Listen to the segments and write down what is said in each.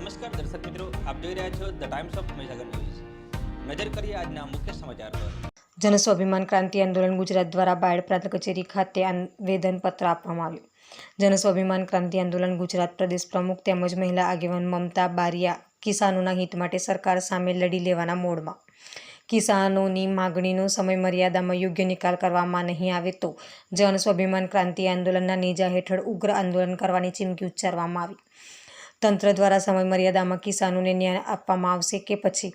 નમસ્કાર દર્શક મિત્રો, આપ જોઈ રહ્યા છો the times of Mahisagar news નજર કરીએ આજના મુખ્ય સમાચાર પર. જનસ્વાભિમાન ક્રાંતિ આંદોલન ગુજરાત દ્વારા બાયડ પ્રાંત કચેરી ખાતે આવેદનપત્ર આપવામાં આવ્યું. જનસ્વાભિમાન ક્રાંતિ આંદોલન ગુજરાત પ્રદેશ પ્રમુખ તેમજ મહિલા આગેવાન મમતા બારિયા કિસાનોના હિત માટે સરકાર સામે લડી લેવાના મોડમાં. કિસાનોની માગણીનો સમય મર્યાદામાં યોગ્ય નિકાલ કરવામાં નહીં આવે તો જન સ્વાભિમાન ક્રાંતિ આંદોલનના નેજા હેઠળ ઉગ્ર આંદોલન કરવાની ચીમકી ઉચ્ચારવામાં આવી. તંત્ર દ્વારા સમય મર્યાદામાં કિસાનોને ન્યાય આપવામાં આવશે કે પછી?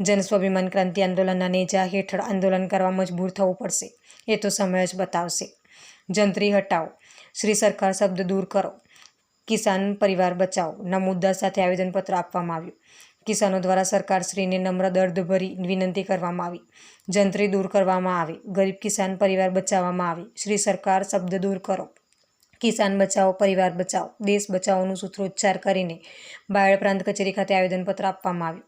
જન સ્વાભિમાન ક્રાંતિ આંદોલનના નેજા હેઠળ આંદોલન કરવા મજબૂર થવું પડશે, એ તો સમય જ બતાવશે. જંત્રી હટાવો. શ્રી સરકાર શબ્દ દૂર કરો. કિસાન પરિવાર બચાવો. ના મુદ્દા સાથે આવેદનપત્ર આપવામાં આવ્યું. કિસાનો દ્વારા સરકારશ્રીને નમ્ર દર્દભરી વિનંતી કરવામાં આવી. જંત્રી દૂર કરવામાં આવે. ગરીબ કિસાન પરિવાર બચાવવામાં આવે. શ્રી સરકાર શબ્દ દૂર કરો. કિસાન બચાવો, પરિવાર બચાવો, દેશ બચાવોનું સૂત્રોચ્ચાર કરીને બાયડ પ્રાંત કચેરી ખાતે આવેદનપત્ર આપવામાં આવ્યું.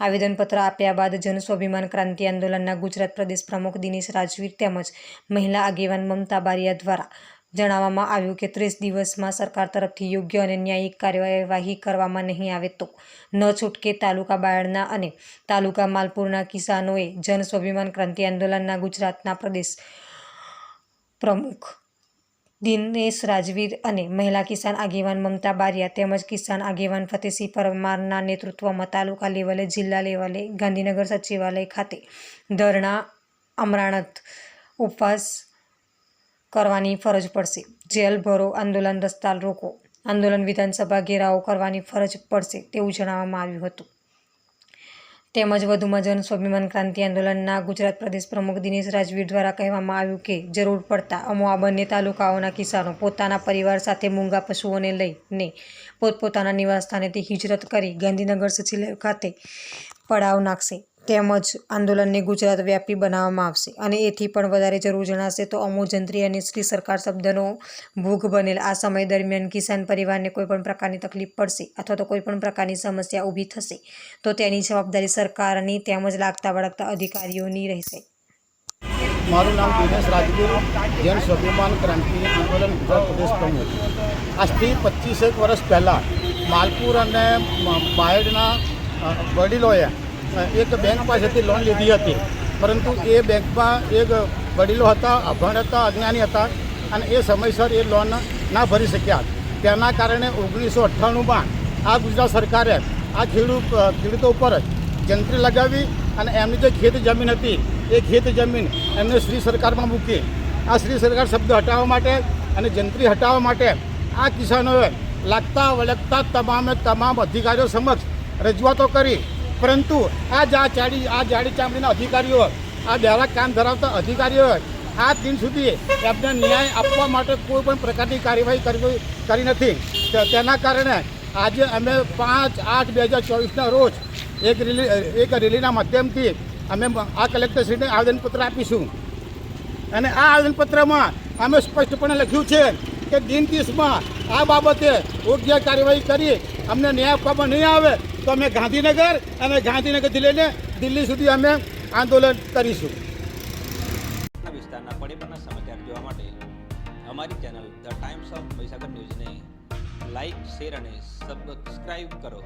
આવેદનપત્ર આપ્યા બાદ જન સ્વાભિમાન ક્રાંતિ આંદોલનના ગુજરાત પ્રદેશ પ્રમુખ દિનેશ રાજવીર તેમજ મહિલા આગેવાન મમતા બારિયા દ્વારા જણાવવામાં આવ્યું કે ત્રીસ દિવસમાં સરકાર તરફથી યોગ્ય અને ન્યાયિક કાર્યવાહી કરવામાં નહીં આવે તો ન છૂટકે તાલુકા બાયડના અને તાલુકા માલપુરના કિસાનોએ જન સ્વાભિમાન ક્રાંતિ આંદોલનના ગુજરાતના પ્રદેશ પ્રમુખ દિનેશ રાજવીર અને મહિલા કિસાન આગેવાન મમતા બારિયા તેમજ કિસાન આગેવાન ફતેસિંહ પરમારના નેતૃત્વમાં તાલુકા લેવલે, જિલ્લા લેવલે, ગાંધીનગર સચિવાલય ખાતે ધરણા અમરાણત ઉપવાસ કરવાની ફરજ પડશે. જેલ ભરો, આંદોલન રસ્તા રોકો, આંદોલન વિધાનસભા ઘેરાવો કરવાની ફરજ પડશે તેવું જણાવવામાં આવ્યું હતું. તેમજ વધુમાં જન સ્વાભિમાન ક્રાંતિ આંદોલનના ગુજરાત પ્રદેશ પ્રમુખ દિનેશ રાજવીર દ્વારા કહેવામાં આવ્યું કે જરૂર પડતા અમો આ બંને તાલુકાઓના કિસાનો પોતાના પરિવાર સાથે મૂંગા પશુઓને લઈને પોતપોતાના નિવાસસ્થાનેથી હિજરત કરી ગાંધીનગર સચિવાલય ખાતે પડાવ નાખશે. તેમજ આંદોલનને ગુજરાત વ્યાપી બનાવવામાં આવશે. અને એથી પણ વધારે જરૂર જણાશે તો અમો જંત્રી અને શ્રી સરકાર શબ્દનો ભોગ બનેલ. આ સમય દરમિયાન કિસાન પરિવારને કોઈપણ પ્રકારની તકલીફ પડશે અથવા તો કોઈપણ પ્રકારની સમસ્યા ઊભી થશે તો તેની જવાબદારી સરકારની તેમજ લાગતા વળગતા અધિકારીઓની રહેશે. મારું નામ દિનેશ રાજગીર, જન સ્વાભિમાન ક્રાંતિ આંદોલન ગુજરાત પ્રદેશ પ્રમુખ. આજથી પચીસેક વર્ષ પહેલાં માલપુર અને બાયડના વડીલોએ એક બેંક પાસેથી લોન લીધી હતી. પરંતુ એ બેંકમાં એક વડીલો હતા, અભણ હતા, અજ્ઞાની હતા અને એ સમયસર એ લોન ના ભરી શક્યા. તેના કારણે ઓગણીસો અઠ્ઠાણુંમાં આ ગુજરાત સરકારે આ ખેડૂત ખેડૂતો ઉપર જંત્રી લગાવી અને એમની જે ખેત જમીન હતી, એ ખેત જમીન એમને શ્રી સરકારમાં મૂકી. આ શ્રી સરકાર શબ્દ હટાવવા માટે અને જંત્રી હટાવવા માટે આ કિસાનોએ લાગતા વળગતા તમામે તમામ અધિકારીઓ સમક્ષ રજૂઆતો કરી પરંતુ આ જા ચાડી આ જાડી ચામડીના અધિકારીઓ આ બેરા કામ ધરાવતા અધિકારીઓ આ દિન સુધી એમને ન્યાય આપવા માટે કોઈ પણ પ્રકારની કાર્યવાહી કરી કરી નથી. તેના કારણે આજે અમે પાંચ આઠ બે હજાર ચોવીસના રોજ એક રેલી એક રેલીના માધ્યમથી અમે આ કલેક્ટરશ્રીને આવેદનપત્ર આપીશું. અને આ આવેદનપત્રમાં અમે સ્પષ્ટપણે લખ્યું છે કે દિન ત્રીસમાં આ બાબતે યોગ્ય કાર્યવાહી કરી અમને ન્યાય આપવામાં નહીં આવે તો અમે ગાંધીનગર અને ગાંધીનગરથી લઈને દિલ્હી સુધી અમે આંદોલન કરીશું. વિસ્તારના પડેપરના સમાચાર જોવા માટે અમારી channel the times of Mahisagar ન્યૂઝને લાઈક, શેર અને સબસ્ક્રાઈબ કરો.